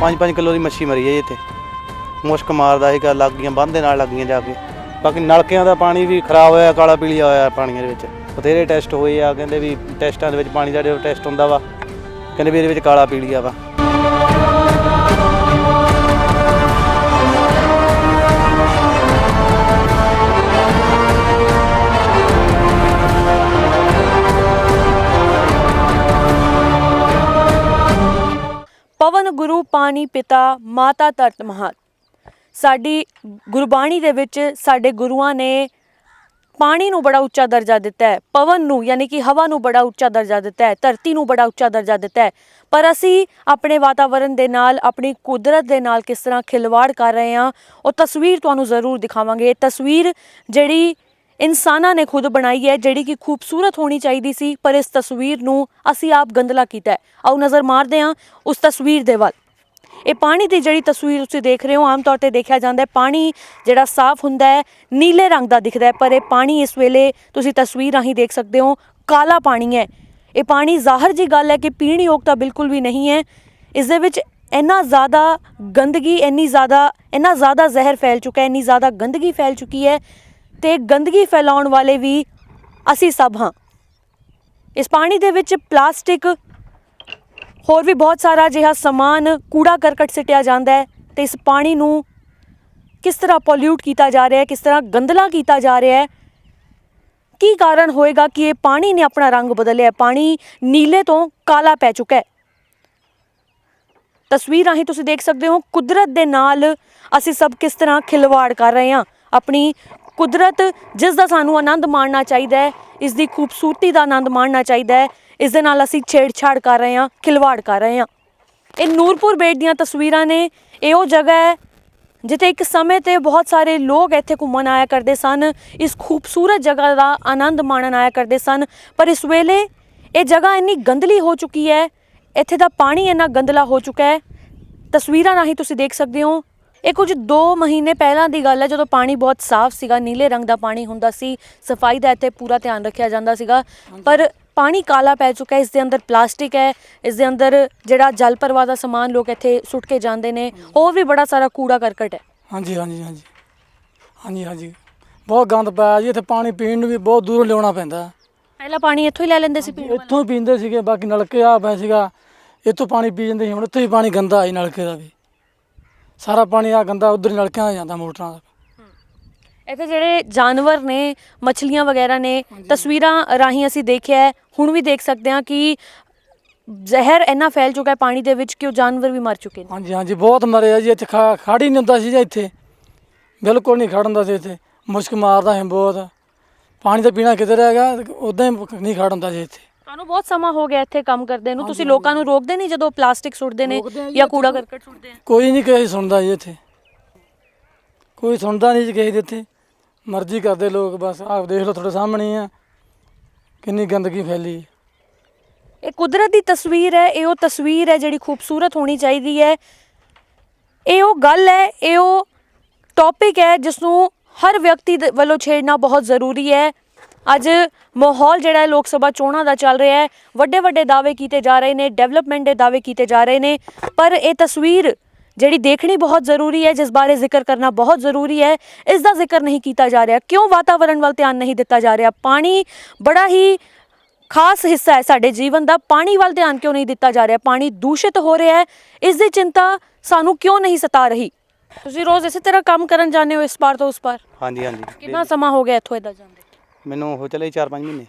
5-5 kilo ਦੀ ਮੱਛੀ ਮਰੀ ਹੈ ਜੀ ਇੱਥੇ। ਮੁਸ਼ਕ ਮਾਰਦਾ ਸੀਗਾ, ਲੱਗ ਗਈਆਂ ਬੰਦ ਦੇ ਨਾਲ ਲੱਗ ਗਈਆਂ ਜਾ ਕੇ। ਬਾਕੀ ਨਲਕਿਆਂ ਦਾ ਪਾਣੀ ਵੀ ਖਰਾਬ ਹੋਇਆ, ਕਾਲਾ ਪੀਲੀਆ ਹੋਇਆ ਪਾਣੀਆਂ ਦੇ ਵਿੱਚ। ਬਥੇਰੇ ਟੈਸਟ ਹੋਏ ਆ, ਕਹਿੰਦੇ ਵੀ ਟੈਸਟਾਂ ਦੇ ਵਿੱਚ ਪਾਣੀ ਦਾ ਜੋ ਟੈਸਟ ਹੁੰਦਾ ਵਾ, ਕਹਿੰਦੇ ਵੀ ਇਹਦੇ ਵਿੱਚ ਕਾਲਾ ਪੀਲੀਆ ਵਾ। ਪਵਨ ਗੁਰੂ ਪਾਣੀ ਪਿਤਾ ਮਾਤਾ ਧਰਤ ਮਹਾਤ। ਸਾਡੀ ਗੁਰਬਾਣੀ ਦੇ ਵਿੱਚ ਸਾਡੇ ਗੁਰੂਆਂ ਨੇ ਪਾਣੀ ਨੂੰ ਬੜਾ ਉੱਚਾ ਦਰਜਾ ਦਿੱਤਾ ਹੈ, ਪਵਨ ਨੂੰ, ਯਾਨੀ ਕਿ ਹਵਾ ਨੂੰ ਬੜਾ ਉੱਚਾ ਦਰਜਾ ਦਿੱਤਾ ਹੈ, ਧਰਤੀ ਨੂੰ ਬੜਾ ਉੱਚਾ ਦਰਜਾ ਦਿੱਤਾ ਹੈ। ਪਰ ਅਸੀਂ ਆਪਣੇ ਵਾਤਾਵਰਣ ਦੇ ਨਾਲ, ਆਪਣੀ ਕੁਦਰਤ ਦੇ ਨਾਲ ਕਿਸ ਤਰ੍ਹਾਂ ਖਿਲਵਾੜ ਕਰ ਰਹੇ ਹਾਂ, ਉਹ ਤਸਵੀਰ ਤੁਹਾਨੂੰ ਜ਼ਰੂਰ ਦਿਖਾਵਾਂਗੇ। ਇਹ ਤਸਵੀਰ ਜਿਹੜੀ ਇਨਸਾਨਾਂ ਨੇ ਖੁਦ ਬਣਾਈ ਹੈ ਜਿਹੜੀ ਕਿ ਖੂਬਸੂਰਤ ਹੋਣੀ ਚਾਹੀਦੀ ਸੀ, ਪਰ ਇਸ ਤਸਵੀਰ ਨੂੰ ਅਸੀਂ ਆਪ ਗੰਦਲਾ ਕੀਤਾ ਹੈ। ਆਓ ਨਜ਼ਰ ਮਾਰਦੇ ਹਾਂ ਉਸ ਤਸਵੀਰ ਦੇ ਵੱਲ। ਇਹ ਪਾਣੀ ਦੀ ਜਿਹੜੀ ਤਸਵੀਰ ਤੁਸੀਂ ਦੇਖ ਰਹੇ ਹੋ, ਆਮ ਤੌਰ ਤੇ ਦੇਖਿਆ ਜਾਂਦਾ ਹੈ, ਪਾਣੀ ਜਿਹੜਾ ਸਾਫ਼ ਹੁੰਦਾ ਹੈ, ਨੀਲੇ ਰੰਗ ਦਾ ਦਿਖਦਾ ਹੈ, ਪਰ ਇਹ ਪਾਣੀ ਇਸ ਵੇਲੇ ਤੁਸੀਂ ਤਸਵੀਰ ਰਾਹੀਂ ਦੇਖ ਸਕਦੇ ਹੋ, ਕਾਲਾ ਪਾਣੀ ਹੈ। ਇਹ ਪਾਣੀ ਜ਼ਾਹਰ ਜੀ ਗੱਲ ਹੈ ਕਿ ਪੀਣ ਯੋਗ ਤਾਂ ਬਿਲਕੁਲ ਵੀ ਨਹੀਂ ਹੈ। ਇਸ ਦੇ ਵਿੱਚ ਇੰਨਾ ਜ਼ਿਆਦਾ ਗੰਦਗੀ, ਇੰਨੀ ਜ਼ਿਆਦਾ, ਇੰਨਾ ਜ਼ਿਆਦਾ ਜ਼ਹਿਰ ਫੈਲ ਚੁੱਕਾ ਹੈ, ਇੰਨੀ ਜ਼ਿਆਦਾ ਗੰਦਗੀ ਫੈਲ ਚੁੱਕੀ ਹੈ ਤੇ ਗੰਦਗੀ ਫੈਲਾਉਣ ਵਾਲੇ ਵੀ ਅਸੀਂ ਸਭ ਹਾਂ। ਇਸ ਪਾਣੀ ਦੇ ਵਿੱਚ ਪਲਾਸਟਿਕ ਹੋਰ ਵੀ ਬਹੁਤ ਸਾਰਾ ਅਜਿਹਾ ਸਮਾਨ ਕੂੜਾ ਕਰਕਟ ਸਿੱਟਿਆ ਜਾਂਦਾ ਹੈ ਤੇ ਇਸ ਪਾਣੀ ਨੂੰ ਕਿਸ ਤਰ੍ਹਾਂ ਪੋਲਿਊਟ ਕੀਤਾ ਜਾ ਰਿਹਾ ਹੈ, ਕਿਸ ਤਰ੍ਹਾਂ ਗੰਦਲਾ ਕੀਤਾ ਜਾ ਰਿਹਾ ਹੈ, ਕੀ ਕਾਰਨ ਹੋਏਗਾ ਕਿ ਇਹ ਪਾਣੀ ਨੇ ਆਪਣਾ ਰੰਗ ਬਦਲਿਆ ਪਾਣੀ ਨੀਲੇ ਤੋਂ ਕਾਲਾ ਪੈ ਚੁੱਕਾ ਹੈ। ਤਸਵੀਰ ਰਾਹੀਂ ਤੁਸੀਂ ਦੇਖ ਸਕਦੇ ਹੋ ਕੁਦਰਤ ਦੇ ਨਾਲ ਅਸੀਂ ਸਭ ਕਿਸ ਤਰ੍ਹਾਂ ਖਿਲਵਾੜ ਕਰ ਰਹੇ ਹਾਂ। ਆਪਣੀ ਕੁਦਰਤ ਜਿਸ ਦਾ ਸਾਨੂੰ ਆਨੰਦ ਮਾਣਨਾ ਚਾਹੀਦਾ ਹੈ, ਇਸ ਦੀ ਖੂਬਸੂਰਤੀ ਦਾ ਆਨੰਦ ਮਾਣਨਾ ਚਾਹੀਦਾ ਹੈ, ਇਸ ਦੇ ਨਾਲ ਅਸੀਂ ਛੇੜਛਾੜ ਕਰ ਰਹੇ ਹਾਂ, ਖਿਲਵਾੜ ਕਰ ਰਹੇ ਹਾਂ। ਇਹ ਨੂਰਪੁਰ ਬੇਟ ਦੀਆਂ ਤਸਵੀਰਾਂ ਨੇ, ਇਹ ਉਹ ਜਗ੍ਹਾ ਹੈ ਜਿੱਥੇ ਇੱਕ ਸਮੇਂ ਤੇ ਬਹੁਤ ਸਾਰੇ ਲੋਕ ਇੱਥੇ ਘੁੰਮਣ ਆਇਆ ਕਰਦੇ ਸਨ, ਇਸ ਖੂਬਸੂਰਤ ਜਗ੍ਹਾ ਦਾ ਆਨੰਦ ਮਾਣਨ ਆਇਆ ਕਰਦੇ ਸਨ, ਪਰ ਇਸ ਵੇਲੇ ਇਹ ਜਗ੍ਹਾ ਇੰਨੀ ਗੰਦਲੀ ਹੋ ਚੁੱਕੀ ਹੈ, ਇੱਥੇ ਦਾ ਪਾਣੀ ਇੰਨਾ ਗੰਦਲਾ ਹੋ ਚੁੱਕਾ ਹੈ। ਤਸਵੀਰਾਂ ਰਾਹੀਂ ਤੁਸੀਂ ਦੇਖ ਸਕਦੇ ਹੋ ਇਹ ਕੁਝ 2 ਮਹੀਨੇ ਪਹਿਲਾਂ ਦੀ ਗੱਲ ਹੈ ਜਦੋਂ ਪਾਣੀ ਬਹੁਤ ਸਾਫ਼ ਸੀਗਾ ਨੀਲੇ ਰੰਗ ਦਾ ਪਾਣੀ ਹੁੰਦਾ ਸੀ ਸਫ਼ਾਈ ਦਾ ਇੱਥੇ ਪੂਰਾ ਧਿਆਨ ਰੱਖਿਆ ਜਾਂਦਾ ਸੀਗਾ। ਪਰ ਪਾਣੀ ਕਾਲਾ ਪੈ ਚੁੱਕਾ ਹੈ ਇਸ ਦੇ ਅੰਦਰ ਪਲਾਸਟਿਕ ਹੈ ਇਸ ਦੇ ਅੰਦਰ ਜਿਹੜਾ ਜਲ ਪ੍ਰਵਾਹ ਦਾ ਸਮਾਨ ਲੋਕ ਇੱਥੇ ਸੁੱਟ ਕੇ ਜਾਂਦੇ ਨੇ ਹੋਰ ਵੀ ਬੜਾ ਸਾਰਾ ਕੂੜਾ ਕਰਕਟ ਹੈ। ਹਾਂਜੀ ਹਾਂਜੀ ਹਾਂਜੀ। ਹਾਂਜੀ ਹਾਂਜੀ। ਬਹੁਤ ਗੰਦ ਪਾਇਆ ਜੀ ਇੱਥੇ ਪਾਣੀ ਪੀਣ ਨੂੰ ਵੀ ਬਹੁਤ ਦੂਰੋਂ ਲਿਆਉਣਾ ਪੈਂਦਾ। ਪਹਿਲਾਂ ਪਾਣੀ ਇੱਥੋਂ ਹੀ ਲੈ ਲੈਂਦੇ ਸੀ ਪੀਣ ਵਾਲਾ ਇੱਥੋਂ ਹੀ ਪੀਂਦੇ ਸੀਗੇ ਬਾਕੀ ਨਲਕੇ ਆ ਪਏ ਸੀਗਾ। ਇੱਥੋਂ ਪਾਣੀ ਪੀ ਜਾਂਦੇ ਸੀ ਹੁਣ ਇੱਥੋਂ ਹੀ ਪਾਣੀ ਗੰਦਾ ਆਈ ਨਲਕੇ ਦਾ ਵੀ। ਸਾਰਾ ਪਾਣੀ ਆ ਗੰਦਾ ਉਧਰ ਨਲਕਿਆਂ ਦਾ ਜਾਂਦਾ ਮੋਟਰਾਂ ਦਾ। ਇੱਥੇ ਜਿਹੜੇ ਜਾਨਵਰ ਨੇ ਮੱਛਲੀਆਂ ਵਗੈਰਾ ਨੇ ਤਸਵੀਰਾਂ ਰਾਹੀਂ ਅਸੀਂ ਦੇਖਿਆ ਹੈ, ਹੁਣ ਵੀ ਦੇਖ ਸਕਦੇ ਹਾਂ ਕਿ ਜ਼ਹਿਰ ਇੰਨਾ ਫੈਲ ਚੁੱਕਾ ਹੈ ਪਾਣੀ ਦੇ ਵਿੱਚ ਕਿ ਉਹ ਜਾਨਵਰ ਵੀ ਮਰ ਚੁੱਕੇ ਨੇ। ਹਾਂਜੀ ਹਾਂਜੀ ਬਹੁਤ ਮਰੇ ਆ ਜੀ ਇੱਥੇ ਖਾ ਖੜ ਹੀ ਨਹੀਂ ਹੁੰਦਾ ਸੀ ਜੀ ਇੱਥੇ। ਬਿਲਕੁਲ ਨਹੀਂ ਖੜ ਹੁੰਦਾ ਸੀ ਇੱਥੇ। ਮੁਸ਼ਕ ਮਾਰਦਾ ਹੈ ਬਹੁਤ। ਪਾਣੀ ਤਾਂ ਪੀਣਾ ਕਿਤੇ ਰਹਿ ਗਿਆ ਉਦਾਂ ਹੀ ਨਹੀਂ ਖੜ ਹੁੰਦਾ ਸੀ ਇੱਥੇ। ਤੁਹਾਨੂੰ ਬਹੁਤ ਸਮਾਂ ਹੋ ਗਿਆ ਇੱਥੇ ਕੰਮ ਕਰਦੇ ਨੂੰ। ਤੁਸੀਂ ਲੋਕਾਂ ਨੂੰ ਰੋਕਦੇ ਨਹੀਂ ਜਦੋਂ ਪਲਾਸਟਿਕ ਸੁੱਟਦੇ ਨੇ ਰੋਕਦੇ ਆ ਜੀ ਜਾਂ ਇੱਥੇ ਕੂੜਾ ਕਰਕਟ ਸੁੱਟਦੇ ਆ? ਕੋਈ ਨਹੀਂ ਕਿਸੇ ਸੁਣਦਾ ਜੀ ਇੱਥੇ। ਕੋਈ ਸੁਣਦਾ ਨਹੀਂ ਜੀ ਕਿਸੇ ਦੀ ਇੱਥੇ। ਮਰਜ਼ੀ ਕਰਦੇ ਲੋਕ ਬਸ ਆਪ ਦੇਖ ਲਓ ਤੁਹਾਡੇ ਸਾਹਮਣੇ ਆ। ਕਿੰਨੀ ਗੰਦਗੀ ਫੈਲੀ ਹੈ। ਇਹ ਕੁਦਰਤ ਦੀ ਤਸਵੀਰ ਹੈ ਇਹ ਉਹ ਤਸਵੀਰ ਹੈ ਜਿਹੜੀ ਖੂਬਸੂਰਤ ਹੋਣੀ ਚਾਹੀਦੀ ਹੈ। ਇਹ ਉਹ ਗੱਲ ਹੈ ਇਹ ਉਹ ਟੌਪਿਕ ਹੈ ਜਿਸ ਨੂੰ ਹਰ ਵਿਅਕਤੀ ਦੇ ਵੱਲੋਂ ਛੇੜਨਾ ਬਹੁਤ ਜ਼ਰੂਰੀ ਹੈ। ਅੱਜ ਮਾਹੌਲ ਜਿਹੜਾ ਲੋਕ ਸਭਾ ਚੋਣਾਂ ਦਾ ਚੱਲ ਰਿਹਾ ਹੈ। ਵੱਡੇ ਵੱਡੇ ਦਾਅਵੇ ਕੀਤੇ ਜਾ ਰਹੇ ਨੇ ਡਿਵੈਲਪਮੈਂਟ ਦੇ ਦਾਅਵੇ ਕੀਤੇ ਜਾ ਰਹੇ ਨੇ ਪਰ ਇਹ ਤਸਵੀਰ ਜਿਹੜੀ ਦੇਖਣੀ ਬਹੁਤ ਜ਼ਰੂਰੀ ਹੈ ਜਿਸ ਬਾਰੇ ਜ਼ਿਕਰ ਕਰਨਾ ਬਹੁਤ ਜ਼ਰੂਰੀ ਹੈ ਇਸ ਦਾ ਜ਼ਿਕਰ ਨਹੀਂ ਕੀਤਾ ਜਾ ਰਿਹਾ। ਕਿਉਂ ਵਾਤਾਵਰਣ ਵੱਲ ਧਿਆਨ ਨਹੀਂ ਦਿੱਤਾ ਜਾ ਰਿਹਾ? ਪਾਣੀ ਬੜਾ ਹੀ ਖਾਸ ਹਿੱਸਾ ਹੈ ਸਾਡੇ ਜੀਵਨ ਦਾ। ਪਾਣੀ ਵੱਲ ਧਿਆਨ ਕਿਉਂ ਨਹੀਂ ਦਿੱਤਾ ਜਾ ਰਿਹਾ? ਪਾਣੀ ਦੂਸ਼ਿਤ ਹੋ ਰਿਹਾ ਹੈ। ਇਸ ਦੀ ਚਿੰਤਾ ਸਾਨੂੰ ਕਿਉਂ ਨਹੀਂ ਸਤਾ ਰਹੀ? ਤੁਸੀਂ ਰੋਜ਼ ਇਸੇ ਤਰ੍ਹਾਂ ਕੰਮ ਕਰਨ ਜਾਂਦੇ ਹੋ ਇਸ ਪਾਰ ਤੋਂ ਉਸ ਪਾਰ ਹਾਂਜੀ ਹਾਂਜੀ। ਕਿੰਨਾ ਸਮਾਂ ਹੋ ਗਿਆ ਇੱਥੋਂ ਇਦਾਂ ਜਾਂਦੇ ਮੈਨੂੰ ਹੋ ਚਲੇ 4-5 ਮਹੀਨੇ।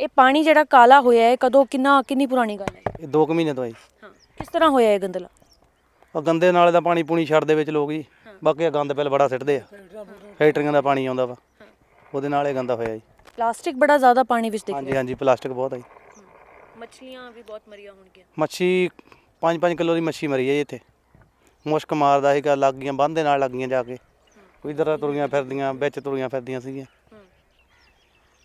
ਇਹ ਪਾਣੀ ਜਿਹੜਾ ਕਾਲਾ ਹੋਇਆ ਹੈ ਕਦੋਂ ਕਿੰਨਾ ਕਿੰਨੀ ਪੁਰਾਣੀ ਗੱਲ ਹੈ? ਇਹ 2 ਮਹੀਨੇ ਤੋਂ ਆਈ ਹਾਂ ਕਿਸ ਤਰ੍ਹਾਂ ਹੋਇਆ ਇਹ ਗੰਦਲਾ? ਉਹ ਗੰਦੇ ਨਾਲੇ ਦਾ ਪਾਣੀ ਪੂਣੀ ਛੱਡਦੇ ਵਿੱਚ ਲੋਕ ਜੀ। ਬਾਕੀ ਇਹ ਗੰਦ ਪਿਲ ਬੜਾ ਸਿੱਟਦੇ ਆ। ਫੈਕਟਰੀਆਂ ਦਾ ਪਾਣੀ ਆਉਂਦਾ ਵਾ। ਉਹਦੇ ਨਾਲ ਇਹ ਗੰਦਾ ਹੋਇਆ ਜੀ। ਪਲਾਸਟਿਕ ਬੜਾ ਜ਼ਿਆਦਾ ਪਾਣੀ ਵਿੱਚ ਦਿਖ ਹਾਂਜੀ ਹਾਂਜੀ ਪਲਾਸਟਿਕ ਬਹੁਤ ਆ ਜੀ। ਮੱਛਲੀਆਂ ਵੀ ਬਹੁਤ ਮਰੀਆਂ ਹੋਣਗੀਆਂ। ਮੱਛੀ 5-5 ਕਿਲੋ ਦੀ ਮੱਛੀ ਮਰੀ ਹੈ ਜੀ ਇੱਥੇ। ਮੁਸ਼ਕ ਮਾਰਦਾ ਸੀਗਾ ਲੱਗ ਗਈਆਂ ਬੰਦ ਦੇ ਨਾਲ ਲੱਗ ਗਈਆਂ ਜਾ ਕੇ। ਕੋਈ ਇਧਰ ਤੁਰੀਆਂ ਫਿਰਦੀਆਂ ਵਿੱਚ ਤੁਰੀਆਂ ਫਿਰਦੀਆਂ ਸੀਗੀਆਂ।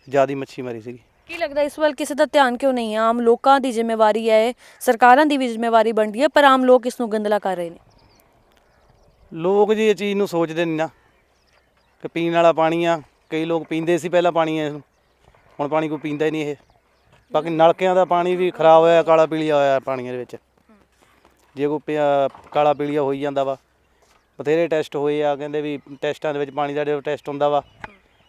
ਜਿਆਦੀ ਮੱਛੀ ਮਰੀ ਸੀਗੀ। ਕੀ ਲੱਗਦਾ ਇਸ ਵੱਲ ਕਿਸੇ ਦਾ ਧਿਆਨ ਕਿਉਂ ਨਹੀਂ ਹੈ ਆਮ ਲੋਕਾਂ ਦੀ ਜ਼ਿੰਮੇਵਾਰੀ ਹੈ ਇਹ, ਸਰਕਾਰਾਂ ਦੀ ਵੀ ਜ਼ਿੰਮੇਵਾਰੀ ਬਣਦੀ ਹੈ ਪਰ ਆਮ ਲੋਕ ਇਸ ਨੂੰ ਗੰਦਲਾ ਕਰ ਰਹੇ ਨੇ। ਲੋਕ ਜੀ ਇਹ ਚੀਜ਼ ਨੂੰ ਸੋਚਦੇ ਨਹੀਂ ਨਾ ਕਿ ਪੀਣ ਵਾਲਾ ਪਾਣੀ ਆ। ਕਈ ਲੋਕ ਪੀਂਦੇ ਸੀ ਪਹਿਲਾਂ ਪਾਣੀ ਇਸ ਨੂੰ। ਹੁਣ ਪਾਣੀ ਕੋਈ ਪੀਂਦਾ ਹੀ ਨਹੀਂ ਇਹ। ਬਾਕੀ ਨਲਕਿਆਂ ਦਾ ਪਾਣੀ ਵੀ ਖਰਾਬ ਹੋਇਆ ਕਾਲਾ ਪੀਲੀਆ ਹੋਇਆ ਪਾਣੀਆਂ ਦੇ ਵਿੱਚ। ਜੇ ਕੋਈ ਪਿਆ- ਕਾਲਾ ਪੀਲੀਆ ਹੋਈ ਜਾਂਦਾ ਵਾ ਬਥੇਰੇ ਟੈਸਟ ਹੋਏ ਆ ਕਹਿੰਦੇ ਵੀ ਟੈਸਟਾਂ ਦੇ ਵਿੱਚ ਪਾਣੀ ਦਾ ਜਿਹੜਾ ਟੈਸਟ ਹੁੰਦਾ ਵਾ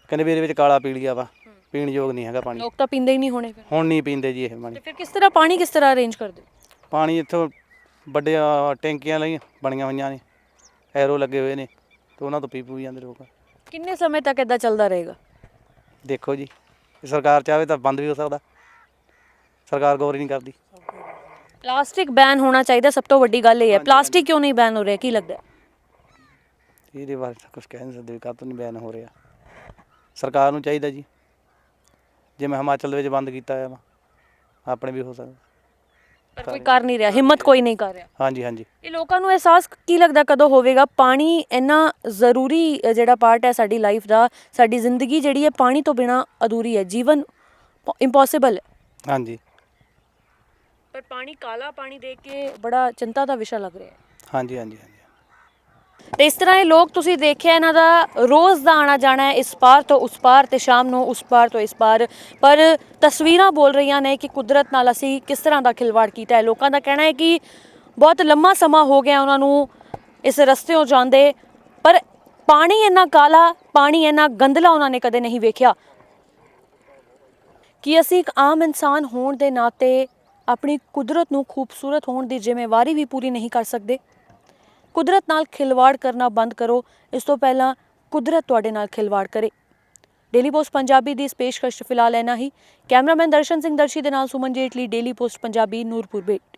ਕਹਿੰਦੇ ਵੀ ਇਹਦੇ ਵਿੱਚ ਕਾਲਾ ਪੀਲੀਆ ਵਾ। ਪੀਣ ਯੋਗ ਨਹੀਂ ਹੈਗਾ ਪਾਣੀ। ਲੋਕ ਤਾਂ ਪੀਂਦੇ ਹੀ ਨਹੀਂ ਹੋਣੇ ਫਿਰ। ਹੁਣ ਨਹੀਂ ਪੀਂਦੇ ਜੀ ਇਹ ਪਾਣੀ। ਤੇ ਫਿਰ ਕਿਸ ਤਰ੍ਹਾਂ ਪਾਣੀ ਕਿਸ ਤਰ੍ਹਾਂ ਅਰੇਂਜ ਕਰਦੇ? ਹੋ? ਪਾਣੀ ਇੱਥੋਂ ਵੱਡੀਆਂ ਟੈਂਕੀਆਂ ਲਈ ਬਣੀਆਂ ਹੋਈਆਂ ਨੇ ਐਰੋ ਲੱਗੇ ਹੋਏ ਨੇ ਤੇ ਉਹਨਾਂ ਤੋਂ ਪੀ ਪੂ ਜਾਂਦੇ ਲੋਕ। ਕਿੰਨੇ ਸਮੇਂ ਤੱਕ ਇਦਾਂ ਚੱਲਦਾ ਰਹੇਗਾ? ਦੇਖੋ ਜੀ ਜੇ ਸਰਕਾਰ ਚਾਹਵੇ ਤਾਂ ਬੰਦ ਵੀ ਹੋ ਸਕਦਾ। ਸਰਕਾਰ ਗੌਰ ਹੀ ਨਹੀਂ ਕਰਦੀ। ਪਲਾਸਟਿਕ ਬੈਨ ਹੋਣਾ ਚਾਹੀਦਾ ਸਭ ਤੋਂ ਵੱਡੀ ਗੱਲ ਇਹ ਹੈ। ਪਲਾਸਟਿਕ ਕਿਉਂ ਨਹੀਂ ਬੈਨ ਹੋ ਰਿਹਾ? ਕੀ ਲੱਗਦਾ ਹੈ? ਇਹਦੇ ਬਾਰੇ ਤਾਂ ਕੁਝ ਕਹਿ ਨਹੀਂ ਸਕਦੇ ਕਾਹਤੋਂ ਨਹੀਂ ਬਿਆਨ ਹੋ ਰਿਹਾ। ਸਰਕਾਰ ਨੂੰ ਚਾਹੀਦਾ ਜੀ। ਜਿਵੇਂ ਹਿਮਾਚਲ ਦੇ ਵਿੱਚ ਬੰਦ ਕੀਤਾ ਹੋਇਆ ਵਾ ਆਪਣੇ ਵੀ ਹੋ ਸਕਦਾ। ਪਰ ਕੋਈ ਕਰ ਨਹੀਂ ਰਿਹਾ ਹਿੰਮਤ ਕੋਈ ਨਹੀਂ ਕਰ ਰਿਹਾ। ਹਾਂਜੀ ਹਾਂਜੀ। ਇਹ ਲੋਕਾਂ ਨੂੰ ਅਹਿਸਾਸ ਕੀ ਲੱਗਦਾ ਕਦੋਂ ਹੋਵੇਗਾ? ਪਾਣੀ ਇੰਨਾ ਜ਼ਰੂਰੀ ਜਿਹੜਾ ਪਾਰਟ ਹੈ ਸਾਡੀ ਲਾਈਫ ਦਾ ਸਾਡੀ ਜ਼ਿੰਦਗੀ ਜਿਹੜੀ ਹੈ ਪਾਣੀ ਤੋਂ ਬਿਨਾ ਅਧੂਰੀ ਹੈ ਜੀਵਨ ਇੰਪੋਸੀਬਲ ਹੈ। ਹਾਂਜੀ। ਪਰ ਪਾਣੀ ਕਾਲਾ ਪਾਣੀ ਦੇਖ ਕੇ ਬੜਾ ਚਿੰਤਾ ਦਾ ਵਿਸ਼ਾ ਲੱਗ ਰਿਹਾ ਹੈ। ਹਾਂਜੀ ਹਾਂਜੀ। ਤੇ ਇਸ ਤਰ੍ਹਾਂ ਇਹ ਲੋਕ ਤੁਸੀਂ ਦੇਖਿਆ ਇਹਨਾਂ ਦਾ ਰੋਜ਼ ਦਾ ਆਣਾ ਜਾਣਾ ਹੈ, ਇਸ ਪਾਰ ਤੋਂ ਉਸ ਪਾਰ ਤੇ ਸ਼ਾਮ ਨੂੰ ਉਸ ਪਾਰ ਤੋਂ ਇਸ ਪਾਰ। ਪਰ ਤਸਵੀਰਾਂ ਬੋਲ ਰਹੀਆਂ ਨੇ ਕਿ ਕੁਦਰਤ ਨਾਲ ਅਸੀਂ ਕਿਸ ਤਰ੍ਹਾਂ ਦਾ ਖਿਲਵਾੜ ਕੀਤਾ ਹੈ। ਲੋਕਾਂ ਦਾ ਕਹਿਣਾ ਹੈ ਕਿ ਬਹੁਤ ਲੰਮਾ ਸਮਾਂ ਹੋ ਗਿਆ ਉਹਨਾਂ ਨੂੰ ਇਸ ਰਸਤੇੋਂ ਜਾਂਦੇ। ਪਰ ਪਾਣੀ ਇੰਨਾ ਕਾਲਾ, ਪਾਣੀ ਇੰਨਾ ਗੰਦਲਾ ਉਹਨਾਂ ਨੇ ਕਦੇ ਨਹੀਂ ਵੇਖਿਆ। ਕਿ ਅਸੀਂ ਇੱਕ ਆਮ ਇਨਸਾਨ ਹੋਣ ਦੇ ਨਾਤੇ ਆਪਣੀ ਕੁਦਰਤ ਨੂੰ ਖੂਬਸੂਰਤ ਹੋਣ ਦੀ ਜ਼ਿੰਮੇਵਾਰੀ ਵੀ ਪੂਰੀ ਨਹੀਂ ਕਰ ਸਕਦੇ। ਕੁਦਰਤ ਨਾਲ ਖਿਲਵਾੜ ਕਰਨਾ ਬੰਦ ਕਰੋ। ਇਸ ਤੋਂ ਪਹਿਲਾਂ ਕੁਦਰਤ ਤੁਹਾਡੇ ਨਾਲ ਖਿਲਵਾੜ ਕਰੇ। ਡੇਲੀ ਪੋਸਟ ਪੰਜਾਬੀ ਦੀ ਇਸ ਪੇਸ਼ਕਸ਼ ਫਿਲਹਾਲ ਐਨਾ ਹੀ। ਕੈਮਰਾਮੈਨ ਦਰਸ਼ਨ ਸਿੰਘ ਦਰਸ਼ੀ ਦੇ ਨਾਲ Suman Jaitley daily post Punjabi Nurpur Bet